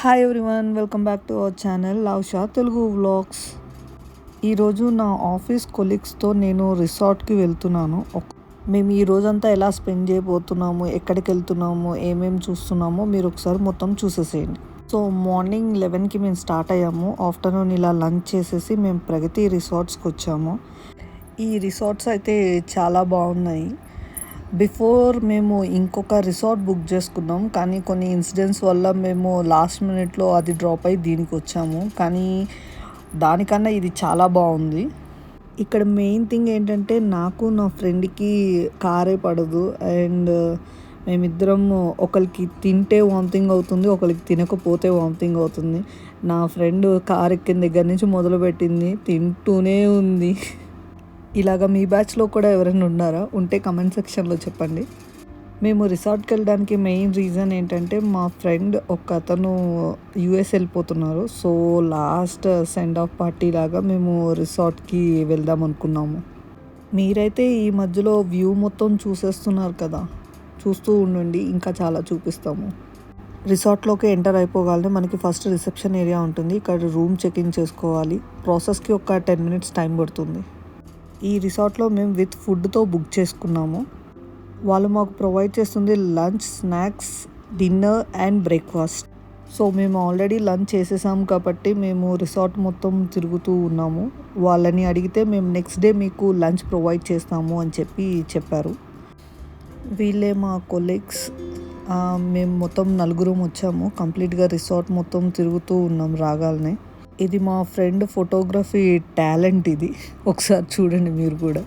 Hi everyone welcome back to our channel love Shah Telugu vlogs ఈరోజు నా office కొలీగ్స్తో నేను రిసార్ట్కి వెళ్తున్నాను. మేము ఈ రోజంతా ఎలా స్పెండ్ చేయబోతున్నాము ఎక్కడికి వెళ్తున్నాము ఏమేమి చూస్తున్నామో మీరు ఒకసారి మొత్తం చూసేసేయండి. సో మార్నింగ్ లెవెన్కి మేము స్టార్ట్ అయ్యాము. ఆఫ్టర్నూన్ ఇలా లంచ్ చేసేసి మేము ప్రగతి రిసార్ట్స్కి వచ్చాము. ఈ రిసార్ట్స్ అయితే చాలా బాగున్నాయి. బిఫోర్ మేము ఇంకొక రిసార్ట్ బుక్ చేసుకున్నాం కానీ కొన్ని ఇన్సిడెంట్స్ వల్ల మేము లాస్ట్ మినిట్లో అది డ్రాప్ అయ్యి దీనికి వచ్చాము. కానీ దానికన్నా ఇది చాలా బాగుంది. ఇక్కడ మెయిన్ థింగ్ ఏంటంటే నాకు నా ఫ్రెండ్కి కారే పడదు. అండ్ మేమిద్దరం ఒకరికి తింటే వామిటింగ్ అవుతుంది ఒకరికి తినకపోతే వామిటింగ్ అవుతుంది. నా ఫ్రెండ్ కార్ ఎక్కిన దగ్గర నుంచి మొదలుపెట్టింది తింటూనే ఉంది. ఇలాగ మీ బ్యాచ్లో కూడా ఎవరైనా ఉన్నారా? ఉంటే కమెంట్ సెక్షన్లో చెప్పండి. మేము రిసార్ట్కి వెళ్ళడానికి మెయిన్ రీజన్ ఏంటంటే మా ఫ్రెండ్ ఒక అతను యూఎస్ వెళ్ళిపోతున్నారు. So last send off party లాగా మేము రిసార్ట్కి వెళ్దాం అనుకున్నాము. మీరైతే ఈ మధ్యలో వ్యూ మొత్తం చూసేస్తున్నారు కదా? చూస్తూ ఉండండి ఇంకా చాలా చూపిస్తాము. రిసార్ట్లోకి ఎంటర్ అయిపోగానే మనకి ఫస్ట్ రిసెప్షన్ ఏరియా ఉంటుంది. ఇక్కడ రూమ్ చెక్ ఇన్ చేసుకోవాలి ప్రాసెస్కి ఒక టెన్ మినిట్స్ టైం పడుతుంది. ఈ రిసార్ట్లో మేము విత్ ఫుడ్తో బుక్ చేసుకున్నాము. వాళ్ళు మాకు ప్రొవైడ్ చేస్తుంది lunch snacks dinner and breakfast. So మేము ఆల్రెడీ లంచ్ చేసేసాం కాబట్టి మేము రిసార్ట్ మొత్తం తిరుగుతూ ఉన్నాము. వాళ్ళని అడిగితే మేము నెక్స్ట్ డే మీకు లంచ్ ప్రొవైడ్ చేస్తాము అని చెప్పి చెప్పారు. వీళ్ళే మా కొలీగ్స్. మేము మొత్తం నలుగురం వచ్చాము. కంప్లీట్గా రిసార్ట్ మొత్తం తిరుగుతూ ఉన్నాం రాగాలనే. ఇది మా ఫ్రెండ్ ఫోటోగ్రఫీ టాలెంట్ ఇది. ఒకసారి చూడండి మీరు కూడా.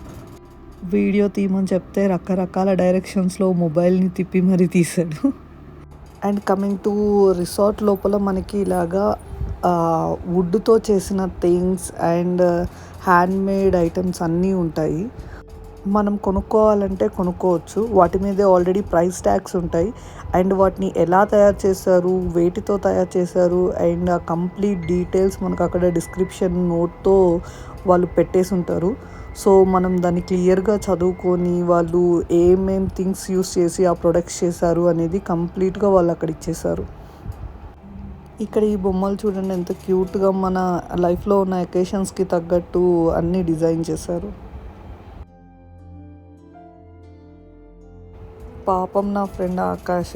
వీడియో తీయమని చెప్తే రకరకాల డైరెక్షన్స్లో మొబైల్ని తిప్పి మరీ తీశాడు. అండ్ కమింగ్ టు రిసార్ట్ లోపల మనకి ఇలాగా వుడ్తో చేసిన things and handmade items అన్నీ ఉంటాయి. మనం కొనుక్కోవాలంటే కొనుక్కోవచ్చు. వాటి మీదే ఆల్రెడీ ప్రైస్ ట్యాగ్స్ ఉంటాయి. అండ్ వాటిని ఎలా తయారు చేశారు వేటితో తయారు చేశారు అండ్ ఆ కంప్లీట్ డీటెయిల్స్ మనకు అక్కడ డిస్క్రిప్షన్ నోట్తో వాళ్ళు పెట్టేసి ఉంటారు. సో మనం దాన్ని క్లియర్గా చదువుకొని వాళ్ళు ఏమేం థింగ్స్ యూస్ చేసి ఆ ప్రొడక్ట్స్ చేశారు అనేది కంప్లీట్గా వాళ్ళు అక్కడ ఇచ్చేశారు. ఇక్కడ ఈ బొమ్మలు చూడండి ఎంత క్యూట్గా మన లైఫ్లో ఉన్న ఎకేషన్స్కి తగ్గట్టు అన్నీ డిజైన్ చేశారు. పాపం నా ఫ్రెండ్ ఆకాష్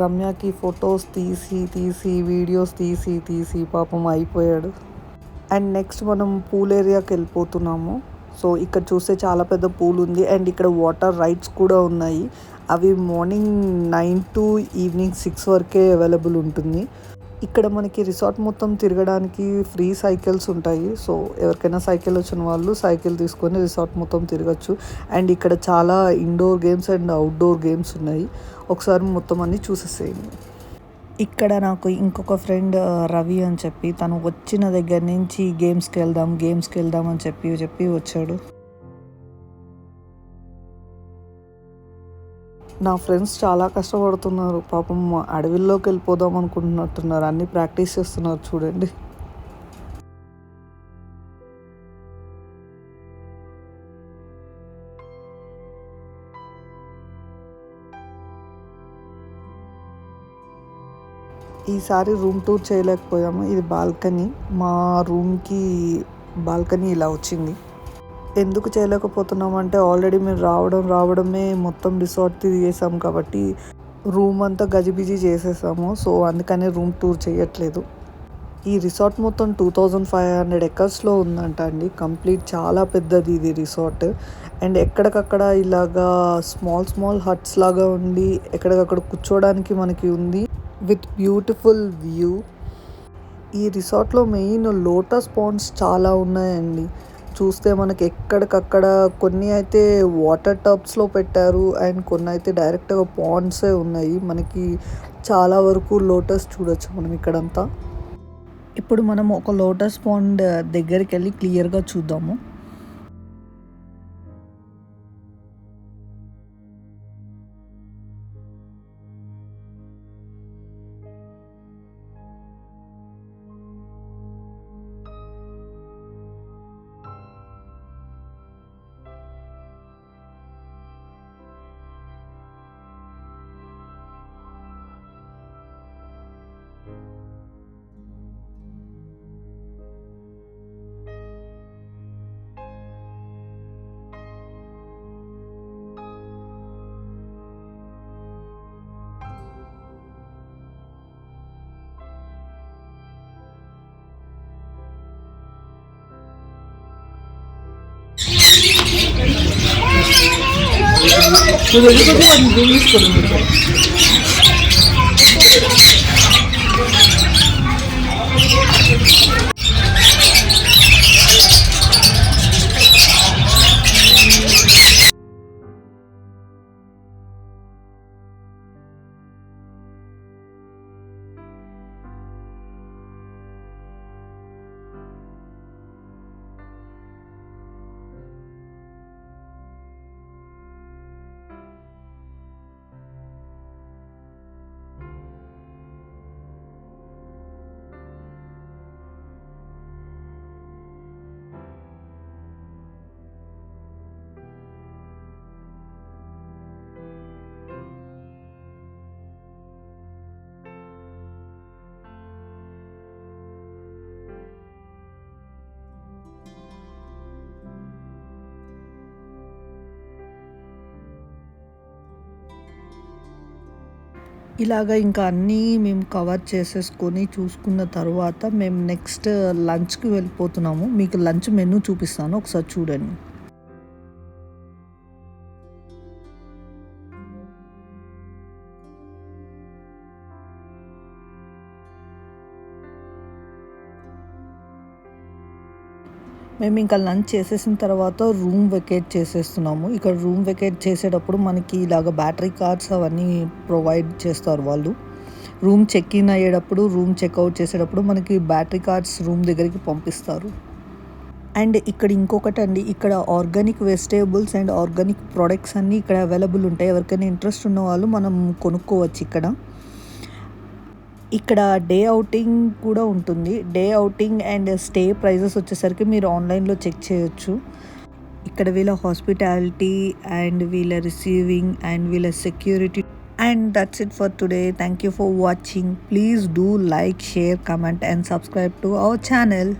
రమ్యకి ఫొటోస్ తీసి తీసి వీడియోస్ తీసి తీసి పాపం అయిపోయాడు. అండ్ నెక్స్ట్ మనం పూల్ ఏరియాకి వెళ్ళిపోతున్నాము. సో ఇక్కడ చూస్తే చాలా పెద్ద పూల్ ఉంది. అండ్ ఇక్కడ వాటర్ రైడ్స్ కూడా ఉన్నాయి. అవి morning nine to evening six వరకే అవైలబుల్ ఉంటుంది. ఇక్కడ మనకి రిసార్ట్ మొత్తం తిరగడానికి ఫ్రీ సైకిల్స్ ఉంటాయి. సో ఎవరికైనా సైకిల్ వచ్చిన వాళ్ళు సైకిల్ తీసుకొని రిసార్ట్ మొత్తం తిరగచ్చు. అండ్ ఇక్కడ చాలా indoor games and outdoor games ఉన్నాయి. ఒకసారి మొత్తం అన్ని చూసేసేయండి. ఇక్కడ నాకు ఇంకొక ఫ్రెండ్ రవి అని చెప్పి తను వచ్చిన దగ్గర నుంచి గేమ్స్కి వెళ్దాం గేమ్స్కి వెళ్దాం అని చెప్పి చెప్పి వచ్చాడు. నా ఫ్రెండ్స్ చాలా కష్టపడుతున్నారు. పాపం అడవిలోకి వెళ్ళిపోదాం అనుకుంటున్నట్టున్నారు. అన్ని ప్రాక్టీస్ చేస్తున్నారు చూడండి. ఈసారి రూమ్ టూర్ చేయలేకపోయాము. ఇది బాల్కనీ. మా రూమ్కి బాల్కనీ ఇలా వచ్చింది. ఎందుకు చేయలేకపోతున్నాం అంటే ఆల్రెడీ మేము రావడం రావడమే మొత్తం రిసార్ట్ తిరిగేసాం కాబట్టి రూమ్ అంతా గజిబిజి చేసేసాము. సో అందుకనే రూమ్ టూర్ చేయట్లేదు. ఈ రిసార్ట్ మొత్తం టూ థౌజండ్ ఫైవ్ హండ్రెడ్ ఎకర్స్లో ఉందంట అండి. కంప్లీట్ చాలా పెద్దది ఇది రిసార్ట్ అండ్ ఎక్కడికక్కడ ఇలాగా స్మాల్ స్మాల్ హట్స్ లాగా ఉండి ఎక్కడికక్కడ కూర్చోడానికి మనకి ఉంది. విత్ బ్యూటిఫుల్ వ్యూ ఈ రిసార్ట్లో మెయిన్ లోటస్ పాండ్స్ చాలా ఉన్నాయండి. చూస్తే మనకి ఎక్కడికక్కడ కొన్ని అయితే వాటర్ టబ్స్లో పెట్టారు అండ్ కొన్ని అయితే డైరెక్ట్గా పాండ్సే ఉన్నాయి. మనకి చాలా వరకు లోటస్ చూడొచ్చు మనం ఇక్కడంతా. ఇప్పుడు మనం ఒక లోటస్ పాండ్ దగ్గరికి వెళ్ళి క్లియర్గా చూద్దాము. 就是，如果这个问题给你说了，你。ఇలాగ ఇంకా అన్నీ మేము కవర్ చేసేసుకొని చూసుకున్న తర్వాత మేము నెక్స్ట్ లంచ్కి uh, వెళ్ళిపోతున్నాము. మీకు లంచ్ మెనూ చూపిస్తాను. ఒకసారి చూడండి. మేము ఇంకా లంచ్ చేసేసిన తర్వాత రూమ్ వెకేట్ చేసేస్తున్నాము. ఇక్కడ రూమ్ వెకేట్ చేసేటప్పుడు మనకి ఇలాగ బ్యాటరీ కార్డ్స్ అవన్నీ ప్రొవైడ్ చేస్తారు వాళ్ళు. రూమ్ చెక్ ఇన్ అయ్యేటప్పుడు రూమ్ చెక్అవుట్ చేసేటప్పుడు మనకి బ్యాటరీ కార్డ్స్ రూమ్ దగ్గరికి పంపిస్తారు. అండ్ ఇక్కడ ఇంకొకటి అండి ఇక్కడ organic vegetables and organic products అన్నీ ఇక్కడ అవైలబుల్ ఉంటాయి. ఎవరికైనా ఇంట్రెస్ట్ ఉన్న వాళ్ళు మనం కొనుక్కోవచ్చు ఇక్కడ. ఇక్కడ డే అవుటింగ్ కూడా ఉంటుంది. Day outing and stay prices వచ్చేసరికి మీరు ఆన్లైన్లో చెక్ చేయొచ్చు. ఇక్కడ వీళ్ళ హాస్పిటాలిటీ అండ్ వీళ్ళ రిసీవింగ్ అండ్ వీళ్ళ security and that's it for today thank you for watching please do like share comment and subscribe to our channel